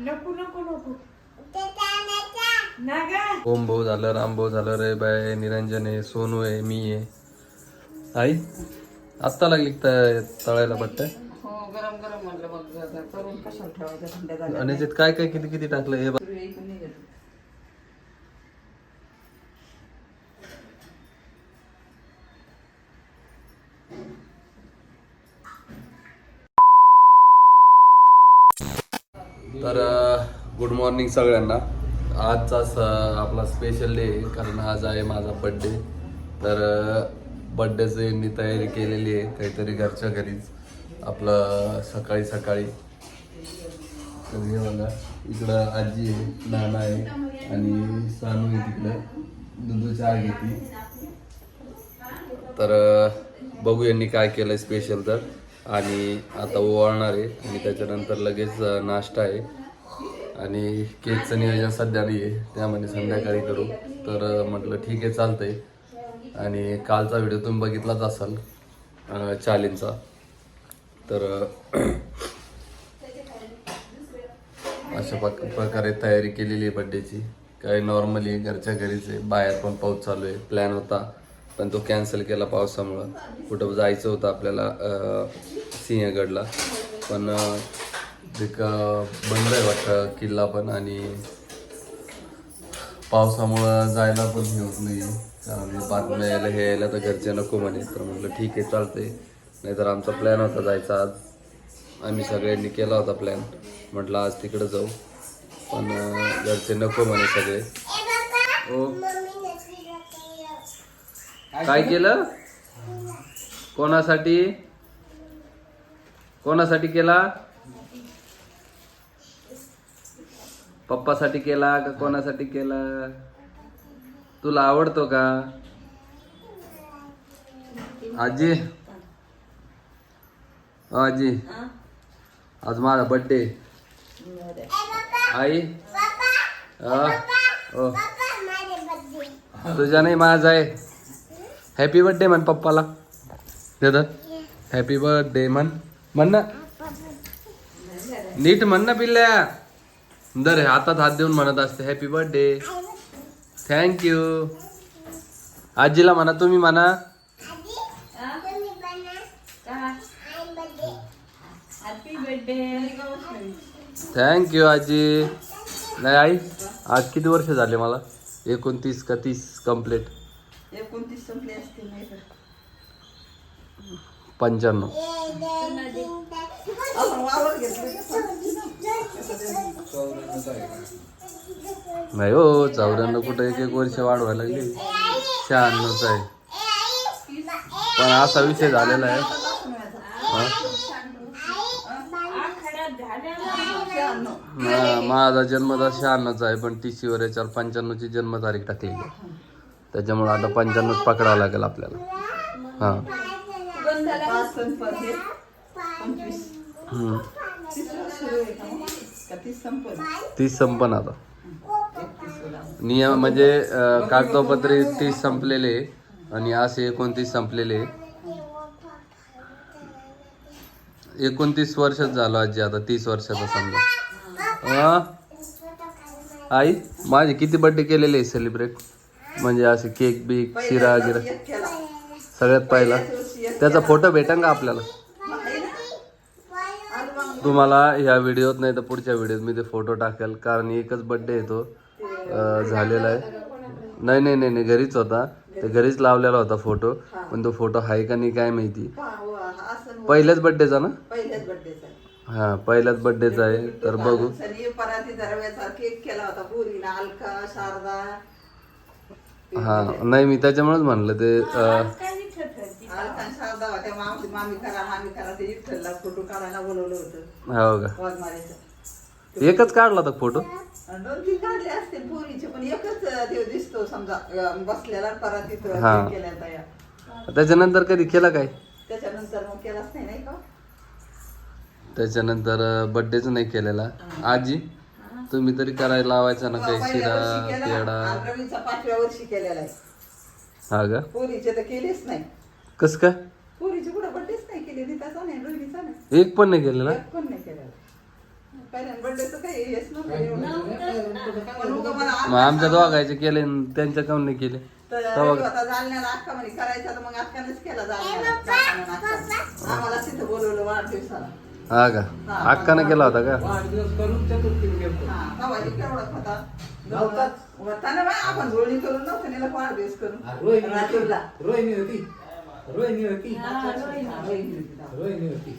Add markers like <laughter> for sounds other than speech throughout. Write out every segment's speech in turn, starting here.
नको नको नको. ना ग ओम भाऊ झालं राम भाऊ झालं रे बाय निरंजन आहे सोनू आहे मी आहे आई आत्ता लागली त- तळायला पट्ट हो गरम गरम म्हणलं मग जरा करून कशाला ठेवायचं थंड झाल्या आणि त्यात काय काय किती किती टाकलं? हे बघ. सुरू इकडून निघत. तर गुड मॉर्निंग सगळ्यांना. आजचा स आपला स्पेशल डे आहे कारण आज आहे माझा बड्डे तर बड्डेचं यांनी तयारी केलेली आहे काहीतरी घरच्या घरीच. आपलं सकाळी सकाळी. तर हे बघा इकडं आजी आहे नाना आहे आणि सानू आहे तिकडं. दुधू चहा घेतली तर बघू यांनी काय केलं स्पेशल तर. आणि आता ओवाळणार आहे आणि त्याच्यानंतर लगेच नाश्ता आहे. आणि केकचं नियोजन सध्या नाही आहे. त्यामध्ये संध्याकाळी करू. तर म्हटलं ठीक आहे चालतंय. आणि कालचा व्हिडिओ तुम्ही बघितलाच असाल चालींचा. तर अशा प्रक- प्रकारे तयारी केलेली आहे बड्डेची काही नॉर्मली घरच्या घरीच आहे. बाहेर पण पाऊस चालू आहे. प्लॅन होता पण तो कॅन्सल केला पावसामुळं. कुठं जायचं होतं आपल्याला सिंहगडला. पण एक बंद आहे वाटतं किल्ला पण आणि पावसामुळं जायला पण हे होत नाही. कारण बातम्या यायला हे यायला तर घरचे नको म्हणे. तर म्हटलं ठीक आहे चालतंय. नाहीतर आमचा प्लॅन होता जायचा आज. आम्ही सगळ्यांनी केला होता प्लॅन म्हटलं आज तिकडे जाऊ. पण घरचे नको म्हणे सगळे. हो. काय केलं? कोणासाठी? कोणासाठी केला? पप्पासाठी केला का कोणासाठी केला? तुला आवडतो का? आजी? हो, आजी. आज माझा बर्थडे आई? हो? हो. अ, तुझ्या नाही माझा आहे. हॅपी बर्थडे म्हण पप्पाला. दादा हॅपी बर्थडे म्हण. म्हण ना. नीट म्हण ना पिल्ल्या. दर हातात हात देऊन म्हणत असते हॅपी बर्थडे थँक्यू आजीला म्हणा तुम्ही म्हणा. थँक्यू आजी. नाही आई आज किती वर्ष झाले मला? एकोणतीस का तीस कंप्लीट एकोणतीस संपले नाही तर पंच्याण्णव. नाही हो चौऱ्याण्णव कुठं एक एक वर्ष वाढवायला लागली. शहाण्णवच आहे. पण असा विषय झालेला आहे. माझा जन्म तर शहाण्णवचा आहे पण टी सीवर याच्यावर पंच्याण्णवची जन्मतारीख टाकलेली आहे. त्याच्यामुळे आता पंच्याण्णवच पकडावं लागेल आपल्याला. हां. पाच संपत हे पंचवीस. हम्म. तीस वर्ष सुरू आहे का? मग? का तीस संपत तीस संपन आता. नियम म्हणजे अं, कागदोपत्री तीस संपलेले आणि असे एकोणतीस संपलेले. एकोणतीस वर्षच झालो आजी आता तीस वर्षाचा समजा? आई माझे किती बर्थडे केलेले सेलिब्रेट म्हणजे असे केक बिक शिरा गिरा. सगळ्यात पहिला. त्याचा फोटो भेटेल का आपल्याला? तुम्हाला ह्या व्हिडिओत नाही तर पुढच्या व्हिडिओत मी ते फोटो टाकेल कारण एकच बड्डे येतो झालेला आहे. नाही नाही नाही नाही घरीच होता. ते घरीच लावलेला होता फोटो पण तो फोटो आहे का नाही काय माहिती. पहिल्याच बड्डेचा ना? हा पहिल्याच बड्डेचा आहे. तर बघू. हा नाही मी त्याच्यामुळेच म्हणलं ते अं, अलका आणि शारदा होत्या मामी मामी करा मामी करा ते विठ्ठलला फोटो काढायला बोलवलं होतं. हो का? एकच काढला होता फोटो आणि दोन तीन काढले असतील पुरीचे पण एकच देव दिसतो समजा अं, बसलेला परातीत हा. केल्या तया. त्याच्यानंतर कधी केला काय? त्याच्यानंतर मग केलाच नाही नाही का? त्याच्यानंतर बर्थडेच नाही केलेला. आजी तुम्ही तरी करायला लावायचा ना काही पहिल्या शिरा वर्षी केला पेडा आणि रवीचा पाचव्या वर्षी केलेला आहे. हा का? पुरीचे तर केलेच नाही. कस काय पुरीचे कुठं बड्डेच नाही केले नाही रवीचा नाही एक पण नाही केलेला एक पण नाही काही हेच नव्हतं मग आमच्या दोघायचे केले त्यांच्या काऊन नाही केले तर तेव्हा- रवी होता जालन्याला अक्का म्हणे करायचा तर मग अक्कानेच केला जालन्याला काकानं आणि अक्कानं. आम्हाला तिथं बोलवलं वाढदिवसाला हा का अक्कानं केला होता का वाढदिवस करून चतुर्थी गेलो हा तवाची केवढा होता नव्हताच. होता ना बाई, आपण जोडणी करून नव्हतं नेलं वाढदिवस करून रोहिणी राजूरला. होती रोहिणी होती रोहिणी होती रोहिणी होती तेव्हा. रोहिणी होती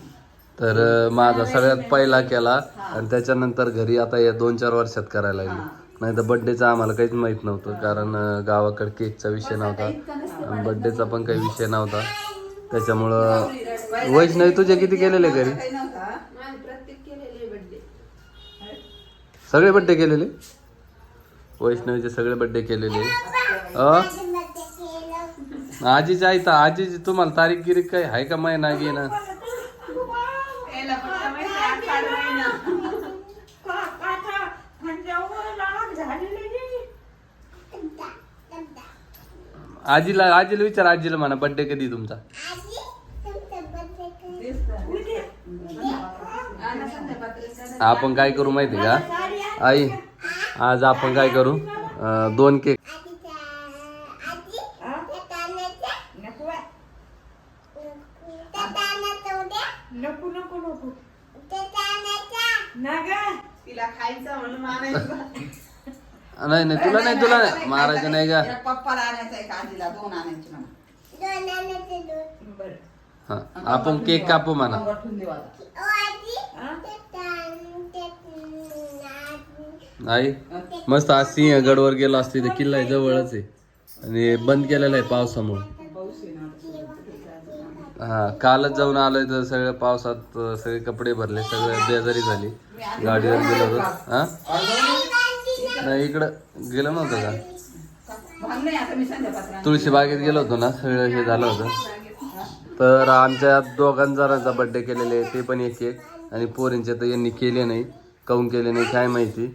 तर माझा सगळ्यात पहिला केला आणि त्याच्यानंतर घरी आता या दोन चार वर्षात करायला लागली. नाही तर बड्डेचा आम्हाला काहीच माहीत नव्हतं कारण गावाकडे केकचा विषय नव्हता. आणि बड्डेचा पण काही विषय नव्हता. त्याच्यामुळं वैष्णवी तुझे किती केलेले घरी? काही नव्हता. सगळे बड्डे केलेले? वैष्णवीचे सगळे बड्डे केलेले. अ? आजीची आई तर आजीची तुम्हाला तारीख गिरीक काही आहे का महिना. गी ना आजीला आजीला विचार आजीला म्हणा बड्डे कधी तुमचा? आपण काय करू माहिती का? आई आज आपण काय करू? दोन केक नको नको नको ना ग? तिला खायचं म्हणून आणायचं नाही नाही तुला नाही तुला नाही. मारायचं नाही का एक पप्पाला आणायचं एक आजीला? दोन आणायचे म्हणा. बर हा आपण केक कापू म्हणा. देऊ आता. आई मस्त आज सिंहगडवर गेलो असते तर किल्ला आहे जवळच आहे. आणि बंद केलेला आहे पावसामुळे. हा कालच जाऊन आलोय तर सगळ्या पावसात सगळे कपडे भरले सगळे बेजारी झाली. गाडीवर गेलो होतो. हा? नाही इकडं गेलो नव्हतं का? तुळशी बागेत गेलो होतो ना सगळं हे झालं होतं. तर आमच्या दोघां जणांचा बड्डे केलेले ते पण एक एक आणि पोरींचे तर यांनी केले नाही काऊन केले नाही काय माहिती.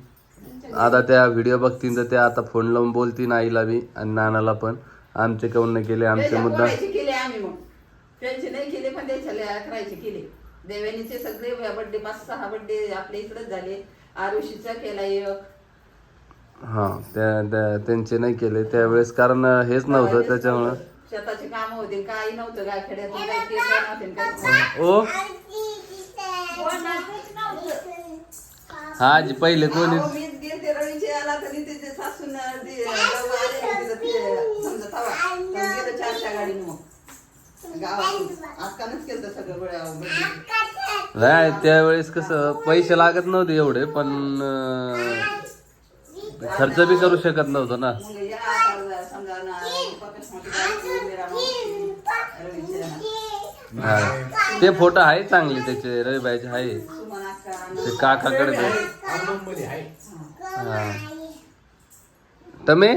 आता त्या व्हिडिओ बघतील तर त्या आता फोन लावून बोलतील आईला बी आणि नानाला पण. आमचे काऊन नाही केले आमचे मुद्दा त्यांचे नाही केले पण त्याच्या अकरायचे केले. देवयानीचे सगळे बर्थडे पाच सहा बर्थडे आपल्या इकडेच झाले. आरुषीचा केला एक. हा त्या त्या- त्यांचे नाही केले. त्यावेळेस कारण हेच नव्हतं त्याच्यामुळं. शेताचे काम होते काही नव्हतं काय खेड्यात. ओ? हा जी पहिले कोणी सासून समजा चारच्या गाडीने मग गावातून आजकालच केलं सगळं बळ्या बर्थडे नाही त्यावेळेस कसं पैसे लागत नव्हते एवढे पण खर्च बी करू शकत नव्हतो ना. ते फोटो आहे चांगले त्याचे रविबाईचे आहे. ते काकाकडे हा. तमे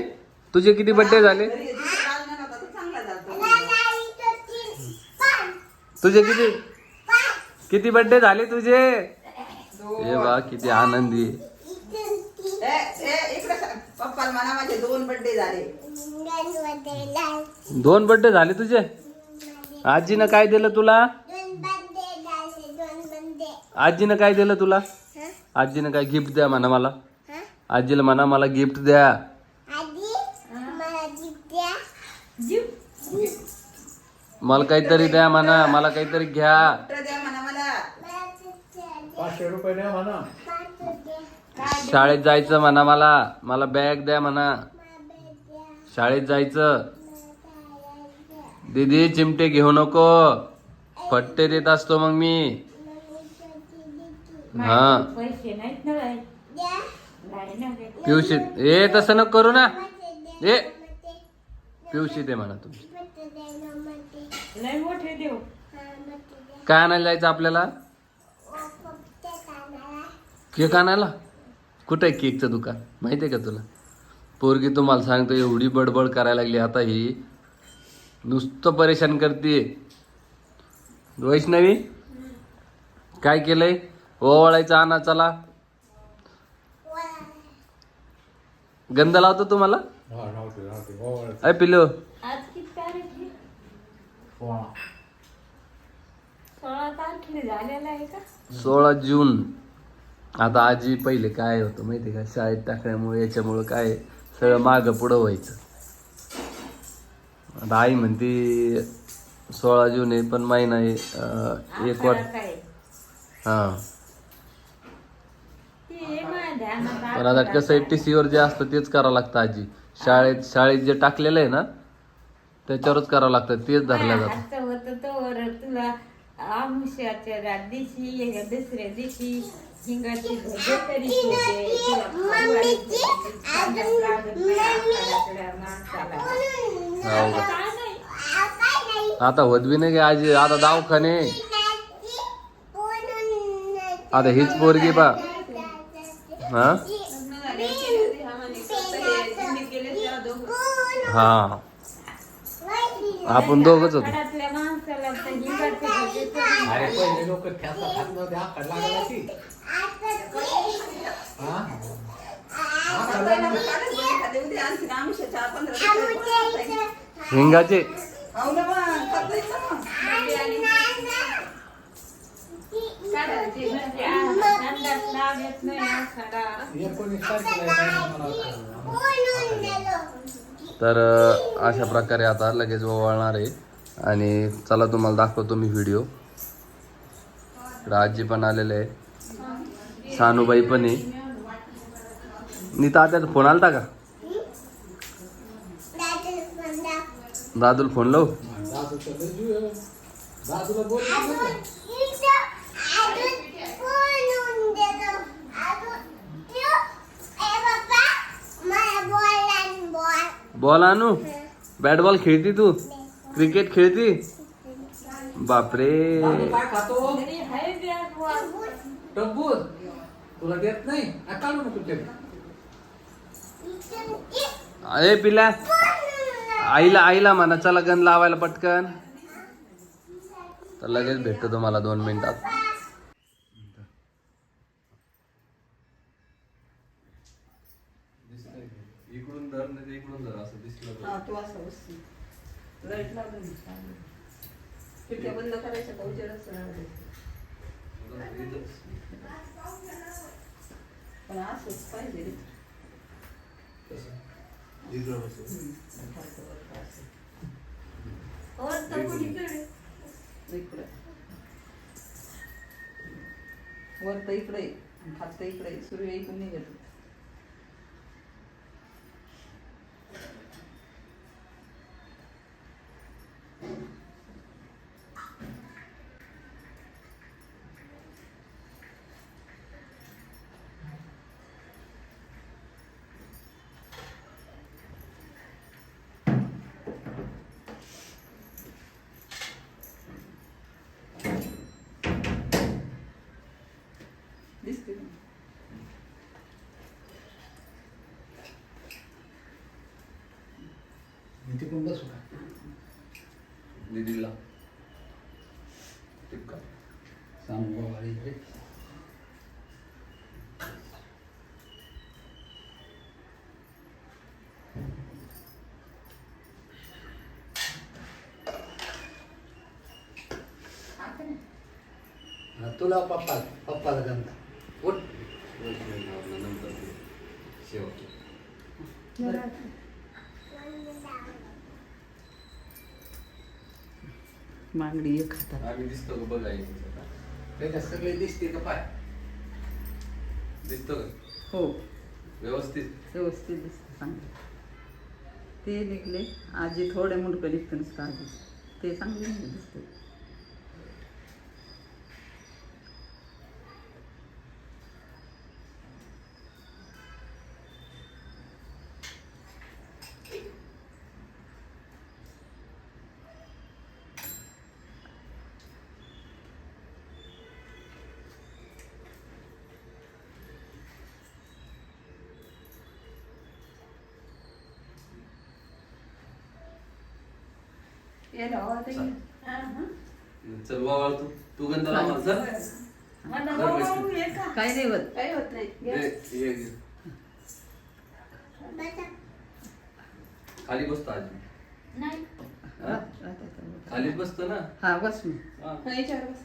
तुझे किती बड्डे झाले घरी जिथे लागणार होता तो चांगला झालता. तुझे किती? किती बड्डे झाले तुझे? ए बा किती आनंदी. म्हणा माझे दोन झाले. दोन बड्डे झाले तुझे? आजीनं काय दिलं तुला? आजीनं काय दिलं तुला? आजीनं काय गिफ्ट द्या म्हणा मला. आजीला म्हणा मला गिफ्ट द्या. मला काहीतरी द्या म्हणा मला काहीतरी घ्या. कुठं द्या म्हणा मला? पाचशे रुपये द्या म्हणा. शाळेत जायचं म्हणा मला. मला बॅग द्या म्हणा. शाळेत जायचं. दीदी चिमटे घेऊ नको. फट्टे देत असतो मग मी. हा. पिवशी ए तसं नको करू ना. ए पिवशी दे म्हणा तुमची. मोठे काय आणायला जायचं आपल्याला? केक आणायला? कुठं आहे केकचं दुकान? माहिती आहे का तुला? पोरगी तुम्हाला सांगतो एवढी बडबड करायला लागली आता ही. नुसतं परेशान करते वैष्णवी काय केलंय? ओवाळायचं आणा चला. गंध लावतो तुम्हाला? हा. अय पिलो आज किती तारीख आहे सोळा. सोळा तारखेला झालेला आहे का? सोळा जून. आता आजी पहिले काय होतं माहिती का? शाळेत टाकल्यामुळे याच्यामुळं काय सगळं मागं पुढं व्हायचं. आता आई म्हणते सोळा जून आहे पण महिना आहे अं, एक वाट. हा. ते माझ्या ध्यानात पण आता कसं आहे टी सीवर जे असतं तेच करावं लागतं आजी. शाळेत शाळेत जे टाकलेलं आहे ना त्याच्यावरच करावं लागतं तेच धरल्या जातं हात होत तर तुला आमुष्याच्या रा- दिवशी या दुसऱ्या दिवशी हिंगाची भजे तरी होते. तुला खाऊ घालायची. लागत नाही आकारातल्या माणसाला. हो का? आता होत बी नाही का आजी आता दवाखाने आता हीच पोरगी पा हा लग्न झाले की हा म्हणे फक्त हे दिंडीत गेले तेव्हा दोघं. हा आपण दोघच होतो हिंगाचे अरे पहिले लोक नव्हते लागला की हा लागला. हो म्हणजे. एकोणीस तारखेला आहे तर अशा प्रकारे आता लगेच ओवाळणार आहे. आणि चला तुम्हाला दाखवतो मी व्हिडिओ. आजी पण आलेले आहे. सानूबाई पण आहे. नीता आता फोन आलता का? दादूला फोन लावू. दादूला बोल आणू बॅट बॉल खेळती तू? क्रिकेट खेळती? बापरे. काय खातो? तुला देत नाही? नको ते अरे पिल्या आईला आईला म्हणा चला गण लावायला पटकन. तर लगेच भेटतो तुम्हाला दोन मिनिटात इकडून धर असं दिसलं हा, तू असं बस. लाइट लावलं ना, चालेल. खिडक्या बंद करायच्या का उजेडच राहायचं. पण असंच पाहिजे रे. फारसं असं. कुणीकडे? इकडं. वर तर इकडे हात तर इकडे सूर्य इकडून निघत होता. दिसते का? मी तिकडून बसू का दीदीला टिपका सांगू बाबा इकडे. हा, तुला पप्पा पप्पाला गंधा उठ. मागडी एक हातात. आम्ही दिसतो का बघा त्याच्यात सगळे दिसते का पाय? दिसतो का? हो. व्यवस्थित. व्यवस्थित दिसतं चांगलं. ते निघले. आजी थोडे मुंडकं निघतं नुसतं आजी. ते चांगले नाही दिसते. चल। वावळ तू तू गंधा लावा चल। मला बरं, बस. वावरू ये का? काही नाही होत. काही होत नाही. ये, ये, ये. खाली बसतो आजी नाही. हा? खालीच बसतो ना? हा बस मी. हा. याच्यावर बस.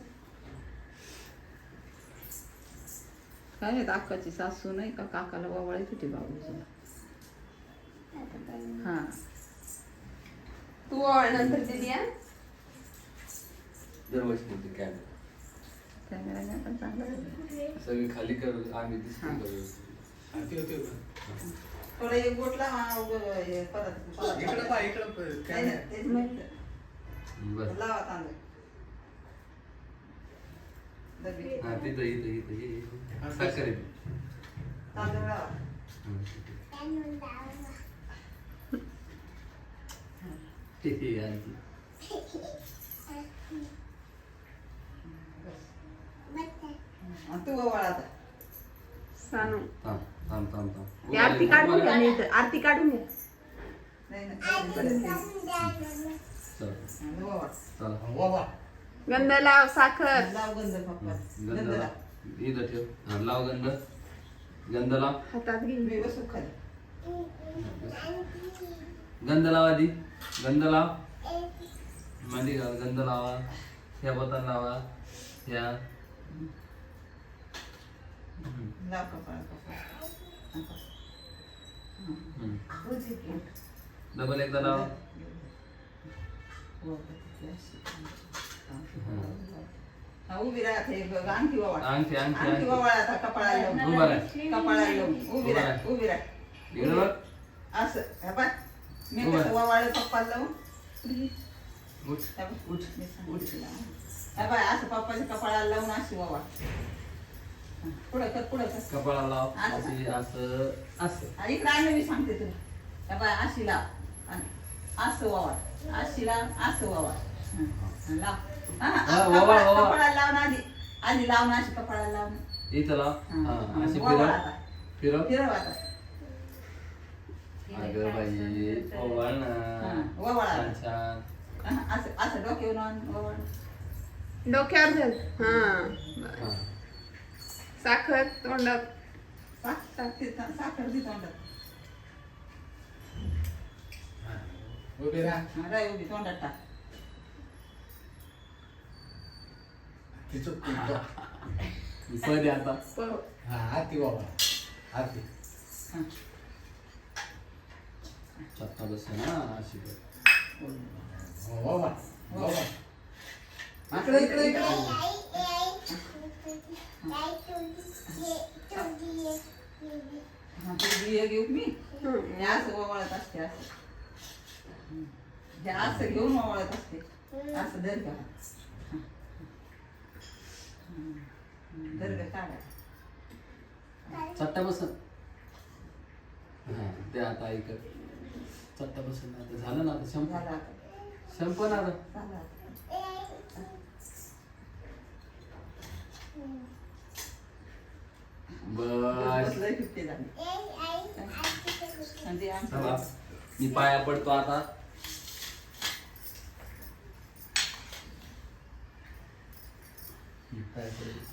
काय माहीत अक्काची सासू नाही का काकाला वावळायची होती बाबूजीला हा. तू नंतर दिली हा दरवर्षी होते कॅमेरा. सगळी खाली करू आम्ही दिसतो हा. करू हा, थोडं एक बोटला हा, उभं हे परत परत इकडं पहा इकडं नाही, कॅमेरा नाही, तेच नाही. बस लावा तांदूळ डबी. हा तिथं इथं इथं ये, ये. साखर आहे. तांदूळ लावा हे, हे, आणखी. आणि तू ओवाळ आता. सानू. थांब थांब थांब थांब. ती आरती काढून घ्या तर आरती काढून घ्या. चल. चला. वा गंध लाव साखर. लाव गंध पप्पा. गंध लाव लाव इथं ठेव. हा लाव गंध. गंध लाव हातात घे. मी बसू खाली. गंध लावा आधी. गंध लाव मांडी घाल गंध लावा. ह्या. बोटान लावा ह्या लाव कपाळ. डबल एकदा लावा. हा, उभी राहते. आणखी ओवाळ अंगठी अंगठी अंगठी ओवाळ आता कपाळाला उभा राह. कपाळाला उभी राह. उभी असं हे पाय. मी उभा कसं पप्पाला लावून उठ. बघ, उठ. मी सांगते तुला. पाय असं पप्पाच्या कपाळाला लावून अशी हं, पुढं कर पुढं कर. कपाळाला लाव. असं. अशी असं असं. आणि इकडे आणलं मी सांगते तुला. हे पाय अशी लाव. आणि असं अशी लाव असं हं, हं, लाव. हा, हा, हा, कपाळ-. कपाळाला लावून आधी. आधी लावून अशी कपाळाला लावून इथं लाव. हं, हा अशी ओवाळ फिरव. आता. फिरव. फिरव आता. अगं बाई ओवाळ ना. हं, ओवाळ छान आता. छान. हं, असं असं डोक्यावर आण, ओवाळ. डोक्यावर धर हा. हा. साखर तोंडात. साखर दे तोंडात. उभी राहा. हं, उभी तोंडात टाक. ती. चुकती <laughs> आता. प- हा आरती वा वा आरती हं. चत्ता बस ना अशी वा इकडे इकडे हं, बिया घेऊ मी? हं. असं ओवाळत असते असं. हं. असं घेऊन ओवाळत असते. असं दर्ग दर्ग काढा चट्टा बस. हा ते आता ऐक चट्टा बस ना आता झालं ना आता झालं आता. शंपन आता. झालं आता. बस. बसलंय फिफ्टी झाली. आणि ते आमचं चला. मी पाया पडतो आता. मी पाया पडतो.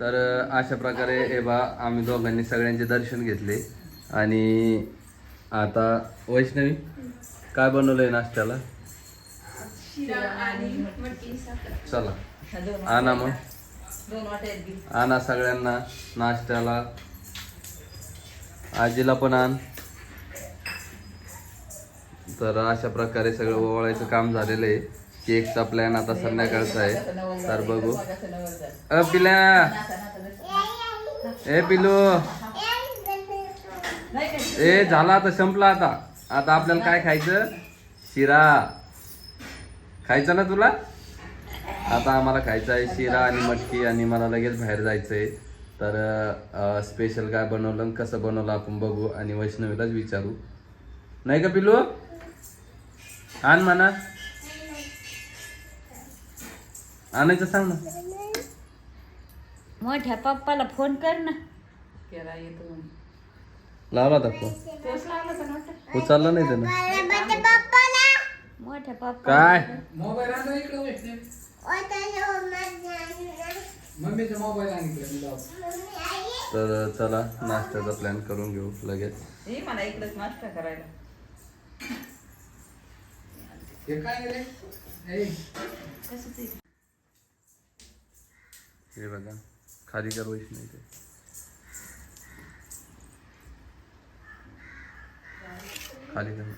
तर अशा प्रकारे हे बा आम्ही दोघांनी सगळ्यांचे दर्शन घेतले. आणि आता वैष्णवी काय बनवलंय नाश्त्याला? चला. ह्या आणा मग. दोन आणा सगळ्यांना नाश्त्याला. आजीला पण आण. तर अशा प्रकारे सगळं ओवाळायचं काम झालेलं आहे. केकचा प्लॅन आता संध्याकाळचा आहे. तर बघू. अ पिल्या नाचा. ए पिलू? ए झाला आता संपला आता. आता आपल्याला काय खायचं? शिरा. खायचं ना तुला? आता आम्हाला खायचं आहे शिरा आणि मटकी आणि मला लगेच बाहेर जायचं आहे तर स्पेशल काय बनवलं कसं बनवलं आपण बघू आणि वैष्णवीलाच विचारू. नाही का पिलू आण म्हणा. आणायचं सांग ना. मोठ्या पप्पाला फोन कर ना. केला येतो लावला होता फोन. तेच उचलला नाही त्यानं. मोठ्या पप्पा काय? मोबाईल आणला इकडे वैष्णवी मम्मीचा मोबाईल. तर चला नाश्त्याचा प्लॅन करून घेऊ लगेच. हे मला इकडेच नाश्ता करायला. हे काय रे? ए, हे बघा. खाली कर वैष्णवी ते खाली कर.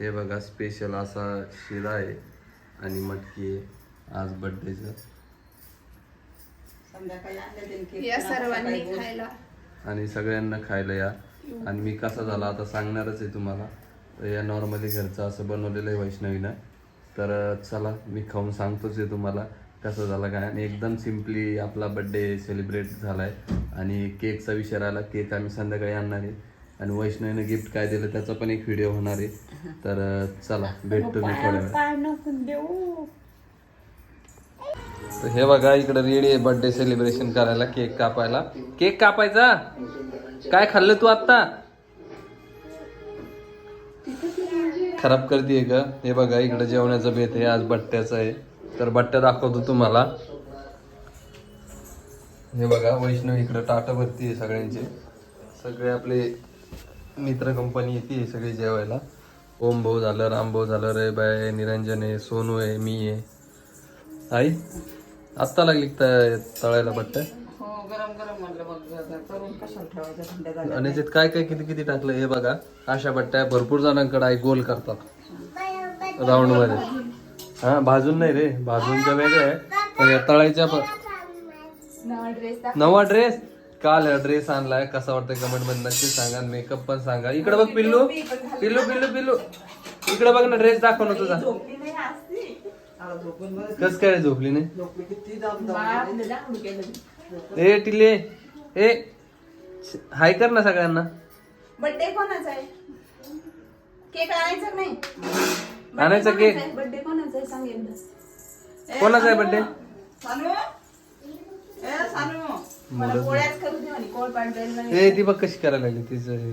हे बघा स्पेशल असा शिरा आहे आणि मटकी आहे. आज केक. या सर्वांनी. खायला. आणि सगळ्यांना खायला या. आणि मी कसा झाला आता सांगणारच आहे तुम्हाला. तर या नॉर्मली घरचं असं बनवलेलं आहे वैष्णवीनं. तर चला मी खाऊन सांगतोच आहे तुम्हाला. कसं झालं काय आणि एकदम सिम्पली आपला बड्डे सेलिब्रेट झाला आहे आणि केकचा विषय राहिला केक आम्ही संध्याकाळी आणणार आहे. आणि वैष्णवीनं गिफ्ट काय दिलं त्याचा पण एक व्हिडिओ होणार आहे. तर चला भेटतो मी थोड्या तर हे बघा इकडे रेडी आहे बर्थडे सेलिब्रेशन करायला केक कापायला. केक कापायचा? काय खाल्लं तू आत्ता? खराब करते ग. हे बघा इकडे जेवणाचं बेत आहे आज बट्ट्याचं आहे. तर बट्ट्या दाखवतो तुम्हाला. हे बघा वैष्णव इकडे टाटा भरती आहे सगळ्यांचे. सगळे आपले मित्र कंपनी येते सगळे जेवायला. ओम भाऊ झालं राम भाऊ झालं रे बाय निरंजन आहे सोनू आहे मी आहे. आई आत्ता लागली तळायला बट्ट्या? हो आणि त्यात काय काय किती किती टाकलं? हे बघा अशा बट्ट्या भरपूर जणांकडे आई गोल करतात. राऊंडमध्ये. हा भाजून नाही रे. भाजूनच्या वेगळं आहे. पण या तळायच्या पण नवा ड्रेस नवा ड्रेस काल ड्रेस आणलाय. कसा वाटतंय कमेंटमध्ये नक्की सांगा मेकअप पण सांगा. इकडे बघ पिल्लू. पिल्लू पिल्लू पिल्लू. इकडे बघ ना ड्रेस दाखव ना तुझा. कस काय झोपली नाही? ए टिले. ए. हाय कर ना सगळ्यांना. बर्थडे कोणाचा आहे? केक आणायचा नाही? आणायचा केक बर्थडे कोणाचा आहे? सांग एकदा. कोणाचा आहे बर्थडे सानू? ए सानू. मला पोळ्याच करू दे म्हणे. कोळ पाठ जाईल म्हणे. ए ती बघ कशी करायला लागली तिचं हे.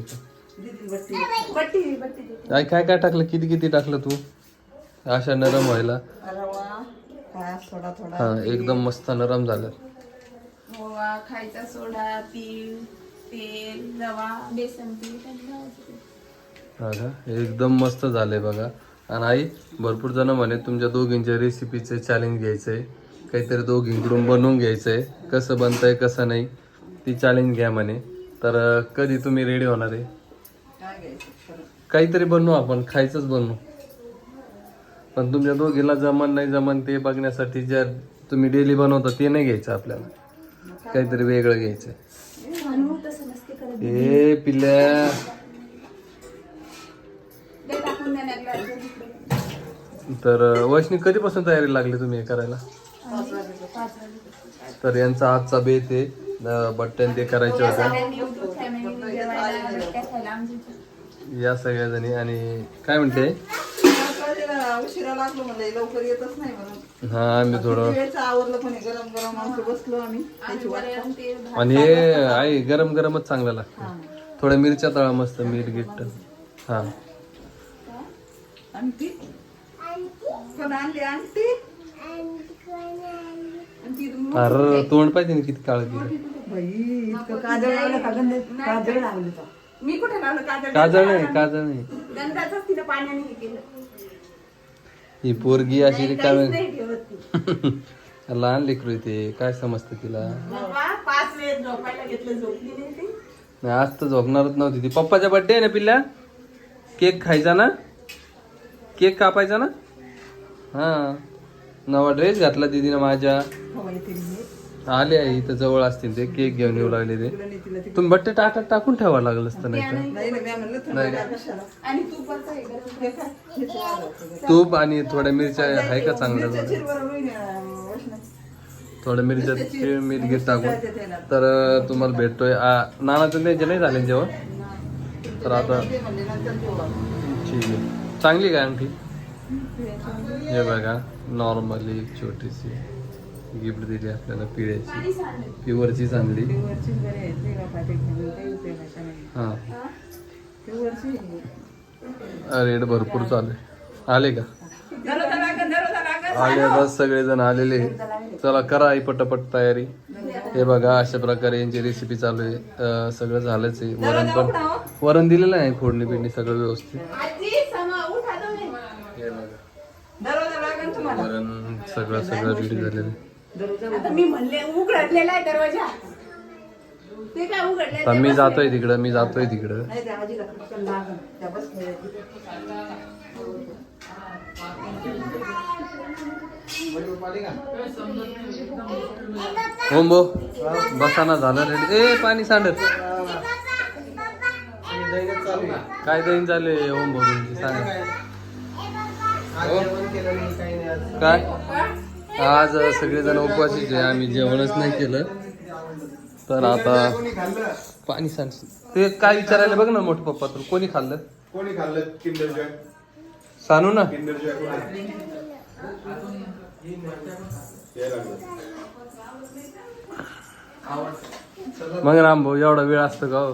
दीदी बट्टी. बट्टी बट्टी दे. काय काय काय टाकलं? किती किती टाकलं तू? अशा नरम व्हायला. रवा काय थोडा थोडा हा एकदम मस्त नरम झालं. ओवा खायचा सोडा तीळ तेल रवा. बेसन पीठ. हा एकदम मस्त झालंय बघा. आणि आई भरपूर जण म्हणे तुमच्या दोघींच्या रेसिपीचे चॅलेंज घ्यायचंय. काहीतरी दोघींकडून बनवून घ्यायचंय. कसं बनतंय कसं नाही ती चॅलेंज घ्या म्हणे. तर कधी तुम्ही रेडी होणार आहे? घ्यायचं काहीतरी बनवू आपण खायचंच बनवू. पण तुमच्या दोघीला जमन नाही जमन ते बघण्यासाठी जर तुम्ही डेली बनवता ते नाही घ्यायचं आपल्याला. काहीतरी वेगळं घ्यायचं ए पिल्या तर वैष्णवी कधीपासून तयारी लागली तुम्ही हे करायला? तर यांचा आजचा बेत आहे. अं, बट्ट्यान ते करायचे होते. या सगळ्या जणी आणि काय म्हणते? उशिरा लागलो लवकर येतच नाही म्हणून हा आम्ही थोडं आवरलं पण गरम गरम आमचं बसलो आम्ही आणि हे आई गरम गरमच चांगलं लागतं. थोड्या मिरच्या तळा मस्त मीठ गिट्ट. हा. आणती कोण आणली आणती? आणती तू- अरे तोंड पाहिजे ना किती काळ केलं. बाई इतकं काजळ लावलं का गंध? काजळ लावली का मी कुठे लावलं काजळ? काजळ नाही काजळ नाही. गंधाच तिला पाण्याने हे केलं. ही पोरगी अशी रिकामी. नाही ठेवत ती. <laughs> लहान लेकरू ते काय समजतं तिला? बाबा पाच वेळ झोपायला घेतलं झोपली नाही ती. नाही आज तर झोपणारच नव्हती ती. पप्पाचा बर्थडे आहे ना पिल्ल्या? केक खायचा ना? केक कापायचा ना? हा. नवा ड्रेस घातला दिदीनं माझ्या. आले आहे इथं जवळ असतील ते. केक घेऊन येऊ लागले ते. तुम्ही बट्टे टाकत टाकून ठेवावं लागलं असतं नाही. तूप आणि थोड्या मिरच्या आहे का चांगल्या थोड्या? मिरच्या मीठ मीठ टाकून. तर तुम्हाला भेटतोय. आ, नानाचं त्यांचे नाही झाले जेवण? तर आता. ठीक आहे. चांगली काय आणखी हे बघा नॉर्मली छोटीशी गिफ्ट दिली आपल्याला पिढ्याची प्युअरची चांगली हा. रेट भरपूर चालू आहे. आले का? आले आता सगळेजण आलेले. चला करा आई पटापट तयारी. हे बघा अशा प्रकारे यांची रेसिपी चालू आहे. सगळं झालंच आहे. वरण पण वरण दिलेलं आहे फोडणी बिडणी सगळं व्यवस्थित आजी समा उठा तुम्ही हे बघा दररोज लागत तुम्हाला वरण सगळं सगळं रेडी झालेलं. आता मी म्हणले उघडलेला आहे दरवाजा. ते काय उघडले आता मी जातोय तिकडं मी जातोय तिकडं. नाही त्या आजीला पटकन लागल. त्या बसल्या ओंबो बसाना झालं रेडी ए पाणी सांडत. काय दैन आहे? ओंबो? तुमची सांगा. काय? आज सगळेजण उपवासीचे आहे. आम्ही जेवणच नाही केलं. तर आता पाणी सांड ते काय विचारायला बघ ना मोठे पप्पा तर कोणी खाल्लं? कोणी खाल्लं? किंडर जॉय सांगू ना? Kinder Joy. मग राम भाऊ एवढा वेळ असतो का हो?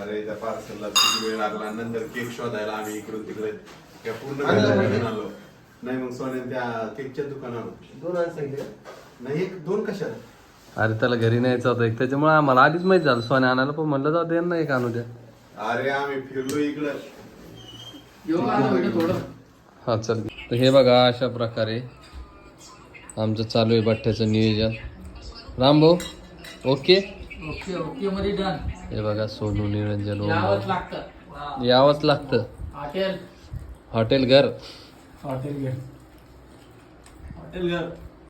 अरे त्या पार्सलला किती वेळ लागला नंतर केक शोधायला आम्ही इकडून तिकडे. त्या पूर्ण घराला आलो. नाही मग सोन्या त्या केकच्या दुकानावर. नाही एक दोन कशात अरे त्याला घरी न्यायचं होतं एक. त्याच्यामुळे आम्हाला आधीच माहीत झालं. सोन्या आणायला पण म्हणलं जाऊ दे ना एक आणू द्या. अरे आम्ही फिरलो इकडं. येऊ आता होईल थोडं. हा चल. तर हे बघा अशा प्रकारे आमचं चालू आहे बठ्ठ्याचं नियोजन. राम भाऊ ओके? ओके ओके मध्ये डन. हे बघा सोनू निरंजन ओम यावंच भाऊ. लागतं. हा. यावंच लागतं. हॉटेल. हॉटेल घर हॉटेल घर हॉटेल घर